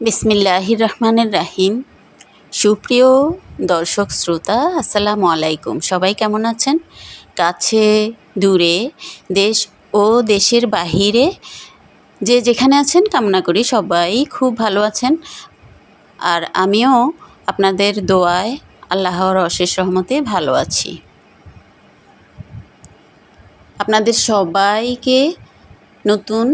বিসমিল্লাহির রহমানের রাহিম সুপ্রিয় দর্শক, শ্রোতা, আসসালামু আলাইকুম। সবাই কেমন আছেন? কাছে, দূরে, দেশ ও দেশের বাহিরে যে যেখানে আছেন, কামনা করি সবাই খুব ভালো আছেন। আর আমিও আপনাদের দোয়ায় আল্লাহর অশেষ রহমতে ভালো আছি। আপনাদের সবাইকে নতুন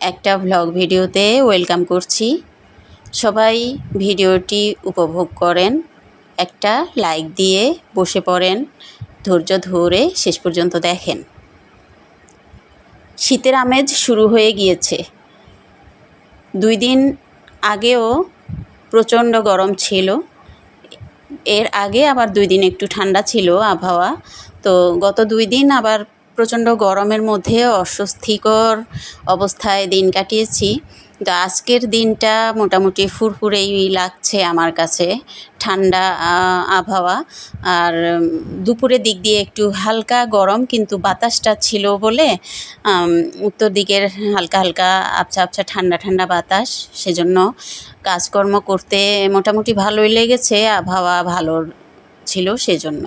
একটা ভ্লগ ভিডিওতে ওয়েলকাম করছি। সবাই ভিডিওটি উপভোগ করেন, একটা লাইক দিয়ে বসে পড়েন, ধৈর্য ধরে শেষ পর্যন্ত দেখেন। শীতের আমেজ শুরু হয়ে গিয়েছে। দুই দিন আগেও প্রচণ্ড গরম ছিল। এর আগে আবার দুই দিন একটু ঠান্ডা ছিল আবহাওয়া। তো গত দুই দিন আবার প্রচণ্ড গরমের মধ্যে অস্বস্তিকর অবস্থায় দিন কাটিয়েছি। তো আজকের দিনটা মোটামুটি ফুরফুরেই লাগছে আমার কাছে। ঠান্ডা আবহাওয়া আর দুপুরের দিক দিয়ে একটু হালকা গরম কিন্তু বাতাসটা ছিল বলে উত্তর দিকের হালকা হালকা আবছা আবছা ঠান্ডা ঠান্ডা বাতাস। সেজন্য কাজকর্ম করতে মোটামুটি ভালোই লেগেছে, আবহাওয়া ভালো ছিল সেজন্য।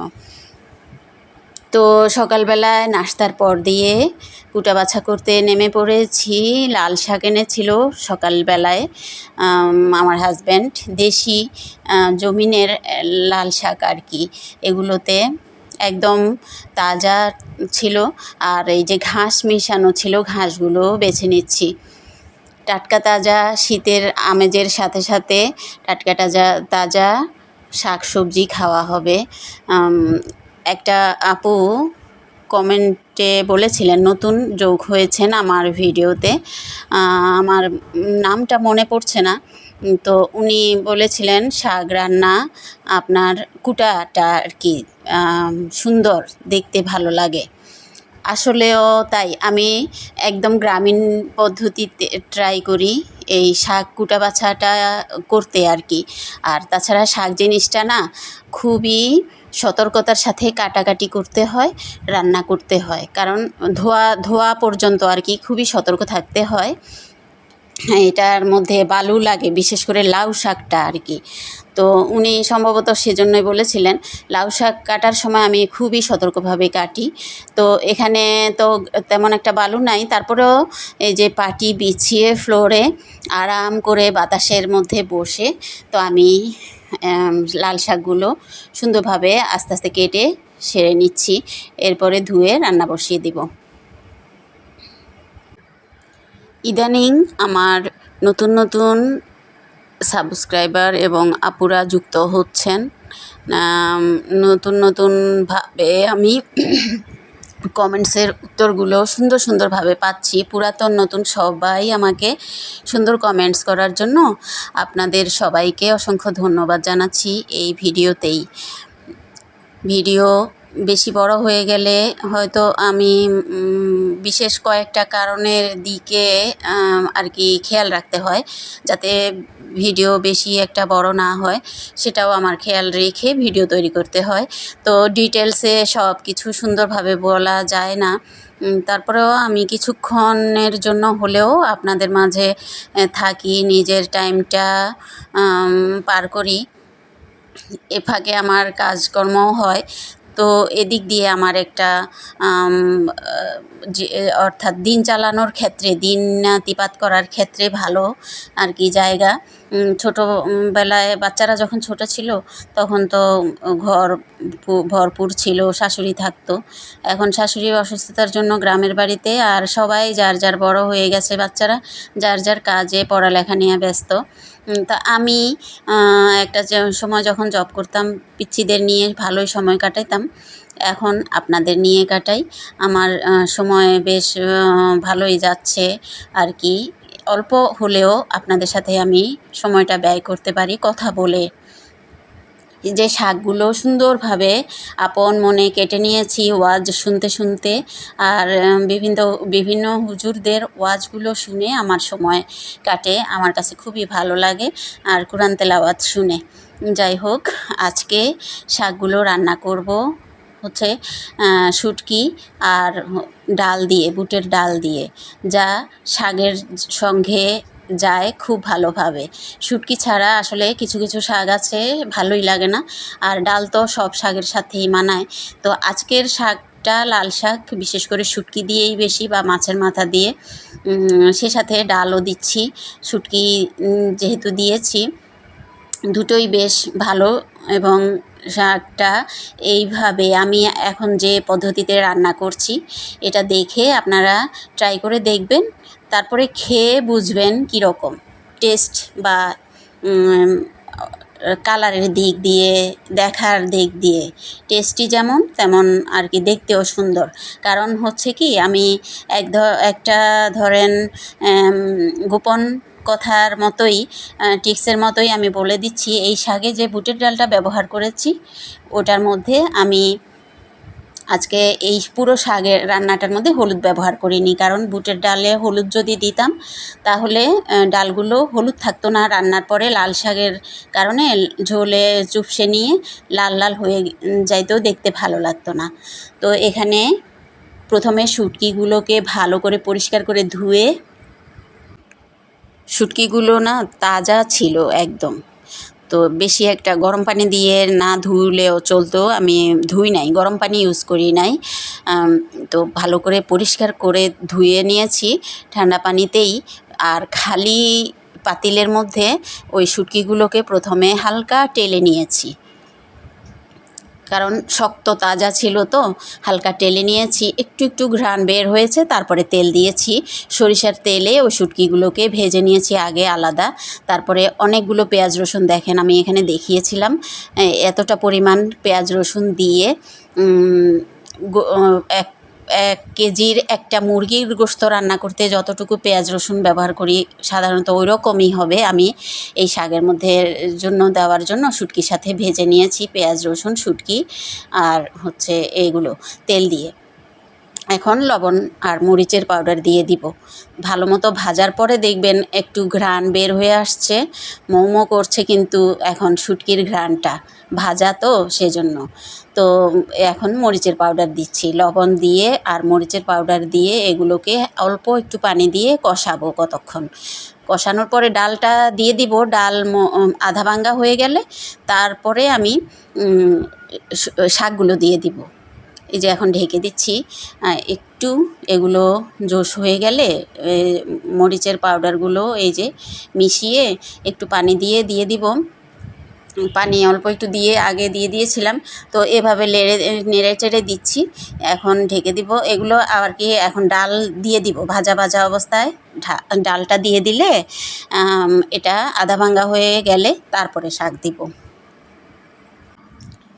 তো সকালবেলায় নাস্তার পর দিয়ে কুটা বাছা করতে নেমে পড়েছি, লাল শাক এনেছিল সকালবেলায় আমার হাজব্যান্ড দেশি জমিনের লাল শাক আর কি, এগুলোতে একদম তাজা ছিল আর এই যে ঘাস মেশানো ছিল, ঘাসগুলো বেছে নিচ্ছি। টাটকা তাজা, শীতের আমেজের সাথে সাথে টাটকা তাজা তাজা শাক সবজি খাওয়া হবে একটা আপু কমেন্টে বলেছিলেন, নতুন যোগ হয়েছেন আমার ভিডিওতে। আমার নামটা মনে পড়ছে না। তো উনি বলেছিলেন শাক রান্না আপনার কুটাটা আর কি সুন্দর, দেখতে ভালো লাগে। আসলেও তাই, আমি একদম গ্রামীণ পদ্ধতিতে ট্রাই করি এই শাক কুটা বাছাটা করতে আর কি। আর তাছাড়া শাক জিনিসটা না খুবই সতর্কতার সাথে কাটাকাটি করতে হয়, রান্না করতে হয়। কারণ ধোয়া ধোয়া পর্যন্ত আর কি খুবই সতর্ক থাকতে হয়। এটার মধ্যে বালু লাগে, বিশেষ করে লাউ শাকটা আর কি। তো উনি সম্ভবত সেজন্যই বলেছিলেন, লাউ শাক কাটার সময় আমি খুবই সতর্কভাবে কাটি। তো এখানে তো তেমন একটা বালু নাই, তারপরেও এই যে পাটি বিছিয়ে ফ্লোরে আরাম করে বাতাসের মধ্যে বসে তো আমি লাল শাকগুলো সুন্দরভাবে আস্তে আস্তে কেটে সেরে নিচ্ছি, এরপরে ধুয়ে রান্না বসিয়ে দিব। ইদানিং আমার নতুন নতুন সাবস্ক্রাইবার এবং আপুরা যুক্ত হচ্ছেন। নতুন নতুনভাবে আমি কমেন্টসের উত্তরগুলো সুন্দর সুন্দরভাবে পাচ্ছি। পুরাতন নতুন সবাই আমাকে সুন্দর কমেন্টস করার জন্য আপনাদের সবাইকে অসংখ্য ধন্যবাদ জানাচ্ছি এই ভিডিওতেই। ভিডিও বেশি বড় হয়ে গেলে হয়তো আমি বিশেষ কয়েকটা কারণের দিকে আর কি খেয়াল রাখতে হয় যাতে ভিডিও বেশি একটা বড় না হয়। সেটাও আমার খেয়াল রেখে ভিডিও তৈরি করতে হয়। তো ডিটেলসে সব কিছু সুন্দরভাবে বলা যায় না। তারপরেও আমি কিছুক্ষণের জন্য হলেও আপনাদের মাঝে থাকি, নিজের টাইমটা পার করি। এ ফাঁকে আমার কাজকর্মও হয়। তো এদিক দিয়ে আমার একটা যে, অর্থাৎ দিন চালানোর ক্ষেত্রে দিন নাতিপাত করার ক্ষেত্রে ভালো আর কি জায়গা। ছোটোবেলায় বাচ্চারা যখন ছোটো ছিল, তখন তো ঘর ভরপুর ছিল, শাশুড়ি থাকতো। এখন শাশুড়ির অসুস্থতার জন্য গ্রামের বাড়িতে আর সবাই যার যার বড় হয়ে গেছে বাচ্চারা, যার যার কাজে, পড়ালেখা নিয়ে ব্যস্ত। তা আমি একটা সময় যখন জব করতাম, পিচ্ছিদের নিয়ে ভালোই সময় কাটাতাম এখন আপনাদের নিয়ে কাটাই। আমার সময় বেশ ভালোই যাচ্ছে আর কি। অল্প হলেও আপনাদের সাথে আমি সময়টা ব্যয় করতে পারি, কথা বলে। যে শাকগুলো সুন্দরভাবে আপন মনে কেটে নিয়েছি ওয়াজ শুনতে শুনতে। আর বিভিন্ন বিভিন্ন হুজুরদের ওয়াজগুলো শুনে আমার সময় কাটে। আমার কাছে খুবই ভালো লাগে আর কোরআন তেলাওয়াত শুনে। যাই হোক, আজকে শাকগুলো রান্না করব হচ্ছে শুটকি আর ডাল দিয়ে, বুটের ডাল দিয়ে। যা শাকের সঙ্গে যায় খুব ভালোভাবে। শুটকি ছাড়া আসলে কিছু কিছু শাক আছে, ভালোই লাগে না। আর ডাল তো সব শাকের সাথেই মানায়। তো আজকের শাকটা লাল শাক, বিশেষ করে শুটকি দিয়েই বেশি বা মাছের মাথা দিয়ে। সে সাথে ডালও দিচ্ছি। শুটকি যেহেতু দিয়েছি, দুটোই বেশ ভালো এবং শাকটা এইভাবে আমি এখন যে পদ্ধতিতে রান্না করছি, এটা দেখে আপনারা ট্রাই করে দেখবেন। তারপরে খেয়ে বুঝবেন কীরকম। টেস্ট বা কালারের দিক দিয়ে, দেখার দিক দিয়ে। টেস্টি যেমন, তেমন আর কি দেখতেও সুন্দর। কারণ হচ্ছে কি, আমি এক একটা ধরেন গোপন কথার মতোই টিক্সের মতোই আমি বলে দিচ্ছি, এই শাকে যে বুটের ডালটা ব্যবহার করেছি, ওটার মধ্যে আমি আজকে এই পুরো শাকের রান্নাটার মধ্যে হলুদ ব্যবহার করিনি, কারণ বুটের ডালে হলুদ যদি দিতাম, তাহলে ডালগুলো হলুদ থাকতো না। রান্নার পরে লাল শাকের কারণে ঝোলে চুপসে নিয়ে লাল লাল হয়ে যাইতেও দেখতে ভালো লাগতো না। তো এখানে প্রথমে শুটকিগুলোকে ভালো করে পরিষ্কার করে ধুয়ে, শুটকিগুলো না তাজা ছিল একদম। তো বেশি একটা গরম পানি দিয়ে না ধুলেও চলতো আমি ধুই নাই, গরম পানি ইউজ করি নাই। তো ভালো করে পরিষ্কার করে ধুয়ে নিয়েছি ঠান্ডা পানিতেই। আর খালি পাতিলের মধ্যে ওই শুটকিগুলোকে প্রথমে হালকা টেলে নিয়েছি। কারণ শক্ত তাজা ছিল তো, হালকা টেলে নিয়েছি। একটু একটু ঘ্রাণ বের হয়েছে, তারপরে তেল দিয়েছি। সরিষার তেলে ওই শুটকিগুলোকে ভেজে নিয়েছি আগে আলাদা। তারপরে অনেকগুলো পেঁয়াজ রসুন দেখেন, আমি এখানে দেখিয়েছিলাম। এতটা পরিমাণ পেঁয়াজ রসুন দিয়ে এক এক কেজির একটা মুরগির গোস্ত রান্না করতে যতটুকু পেঁয়াজ রসুন ব্যবহার করি, সাধারণত ওই রকমই হবে। আমি এই শাকের মধ্যে জন্য দেওয়ার জন্য শুটকির সাথে ভেজে নিয়েছি পেঁয়াজ, রসুন, শুটকি আর হচ্ছে এইগুলো তেল দিয়ে। এখন লবণ আর মরিচের পাউডার দিয়ে দিব। ভালো মতো ভাজার পরে দেখবেন একটু ঘ্রাণ বের হয়ে আসছে, মোমো করছে কিন্তু এখন শুটকির ঘ্রাণটা। ভাজা তো সেজন্য। তো এখন মরিচের পাউডার দিচ্ছি। লবণ দিয়ে আর মরিচের পাউডার দিয়ে এগুলোকে অল্প একটু পানি দিয়ে কষাবো কতক্ষণ। কষানোর পরে ডালটা দিয়ে দিব। ডাল আধা ভাঙ্গা হয়ে গেলে তারপরে আমি শাকগুলো দিয়ে দিব। এই যে এখন ঢেকে দিচ্ছি। একটু এগুলো জোশ হয়ে গেলে মরিচের পাউডারগুলো এই যে মিশিয়ে একটু পানি দিয়ে দিয়ে দিব। পানি অল্প একটু দিয়ে আগে দিয়ে দিয়েছিলাম। তো এভাবে লেড়ে, নেড়ে চেড়ে দিচ্ছি। এখন ঢেকে দিব। এগুলো আর কি এখন ডাল দিয়ে দিব, ভাজা ভাজা অবস্থায়। ডালটা দিয়ে দিলে এটা আধা ভাঙ্গা হয়ে গেলে তারপরে শাক দিব।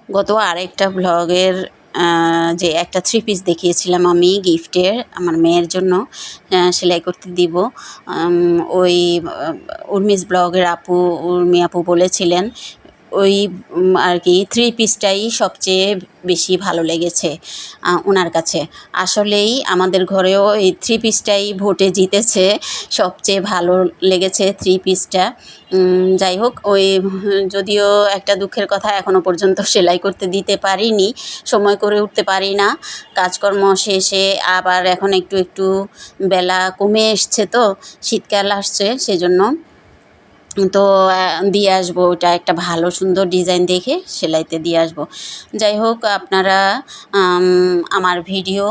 গত আরেকটা ব্লগের যে একটা থ্রি পিস দেখিয়েছিলাম আমি গিফটের আমার মেয়ের জন্য সেলাই করতে দিব। ওই উর্মিস ব্লগের আপু, উর্মি আপু বলেছিলেন ওই আর কি থ্রি পিসটাই সবচেয়ে বেশি ভালো লেগেছে ওনার কাছে। আসলেই আমাদের ঘরেও এই থ্রি পিসটাই ভোটে জিতেছে, সবচেয়ে ভালো লেগেছে থ্রি পিসটা যাই হোক, ওই, যদিও একটা দুঃখের কথা এখনও পর্যন্ত সেলাই করতে দিতে পারিনি, সময় করে উঠতে পারি না, কাজকর্ম শেষে আবার এখন একটু একটু বেলা কমে এসছে তো, শীতকাল আসছে, সেজন্য তো দিয়ে আসব। ওটা একটা ভালো, সুন্দর ডিজাইন দেখে সেলাইতে দিয়ে আসব। যাই হোক, আপনারা আমার ভিডিও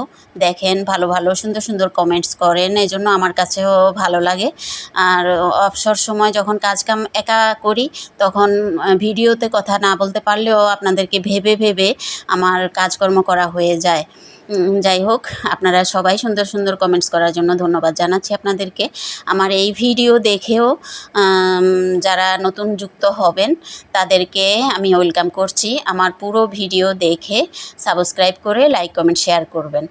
দেখেন, ভালো ভালো, সুন্দর সুন্দর কমেন্টস করেন। এই জন্য আমার কাছেও ভালো লাগে। আর অবসর সময় যখন কাজ কাম একা করি, তখন ভিডিওতে কথা না বলতে পারলেও আপনাদেরকে ভেবে ভেবে আমার কাজকর্ম করা হয়ে যায়। যাই হোক, আপনারা সবাই সুন্দর সুন্দর কমেন্টস করার জন্য ধন্যবাদ জানাচ্ছি আপনাদেরকে। আমার এই ভিডিও দেখেও যারা নতুন যুক্ত হবেন, তাদেরকে আমি ওয়েলকাম করছি। আমার পুরো ভিডিও দেখে সাবস্ক্রাইব করে লাইক কমেন্ট শেয়ার করবেন।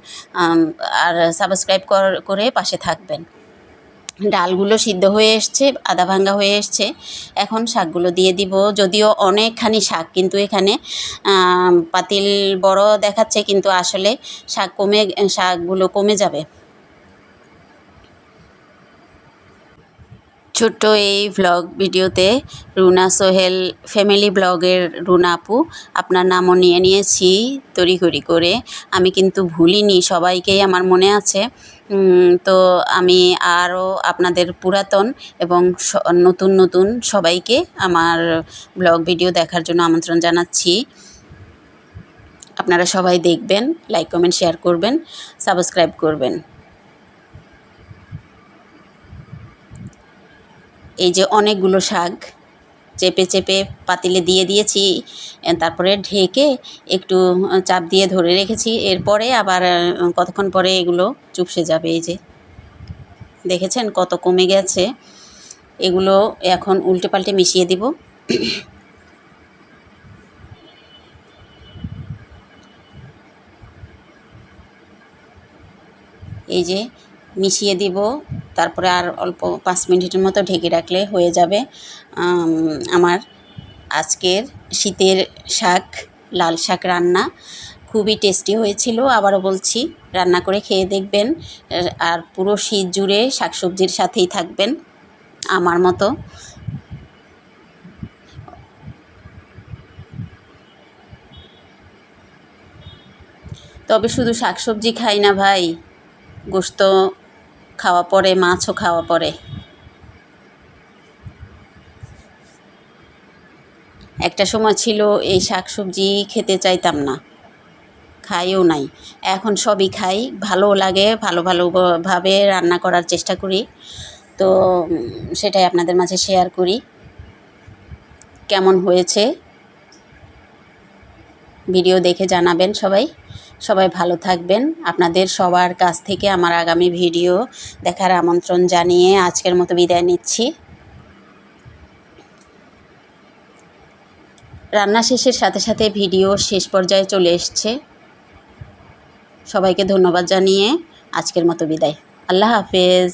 আর সাবস্ক্রাইব করে পাশে থাকবেন। ডালগুলো সিদ্ধ হয়ে এসছে আধা ভাঙ্গা হয়ে এসছে। এখন শাকগুলো দিয়ে দিব। যদিও অনেকখানি শাক, কিন্তু এখানে পাতিল বড় দেখাচ্ছে, কিন্তু আসলে শাক কমে, শাকগুলো কমে যাবে। ছোট্ট এই ব্লগ ভিডিওতে রুনা সোহেল ফ্যামিলি ব্লগের রুনা আপু, আপনার নামও নিয়ে নিয়েছি তড়িঘড়ি করে। আমি কিন্তু ভুলিনি, সবাইকেই আমার মনে আছে। তো আমি আরও আপনাদের পুরাতন এবং নতুন নতুন সবাইকে আমার ব্লগ ভিডিও দেখার জন্য আমন্ত্রণ জানাচ্ছি। আপনারা সবাই দেখবেন লাইক কমেন্ট শেয়ার করবেন সাবস্ক্রাইব করবেন। এই যে অনেকগুলো শাক চেপে চেপে পাতিলে দিয়ে দিয়েছি তারপরে ঢেকে একটু চাপ দিয়ে ধরে রেখেছি। এরপরে আবার কতক্ষণ পরে এগুলো চুপসে যাবে এই যে। দেখেছেন কত কমে গেছে? এগুলো এখন উল্টে পাল্টে মিশিয়ে দিব। এই যে মিশিয়ে দিব। তারপরে আর অল্প পাঁচ মিনিটের মতো ঢেকে রাখলে হয়ে যাবে। আমার আজকের শীতের শাক, লাল শাক রান্না খুবই টেস্টি হয়েছিল। আবারও বলছি, রান্না করে খেয়ে দেখবেন। আর- পুরো শীত জুড়ে শাকসবজির সাথেই থাকবেন আমার মতো। তবে শুধু শাকসবজি খাই না ভাই, গোস্ত খাওয়া পড়ে মাছও খাওয়া পড়ে একটা সময় ছিল এই শাকসবজি খেতে চাইতাম না, খাইও নাই। এখন সবই খাই ভালো লাগে, ভালো ভালোভাবে রান্না করার চেষ্টা করি। তো, সেটাই আপনাদের মাঝে শেয়ার করি। কেমন হয়েছে? ভিডিও দেখে জানাবেন সবাই। সবাই ভালো থাকবেন। আপনাদের সবার কাছ থেকে আমার আগামী ভিডিও দেখার আমন্ত্রণ জানিয়ে আজকের মতো বিদায় নিচ্ছি। রান্না শেষের সাথে সাথে ভিডিও শেষ পর্যায়ে চলে এসছে। সবাইকে ধন্যবাদ জানিয়ে আজকের মতো বিদায়। আল্লাহ হাফেজ।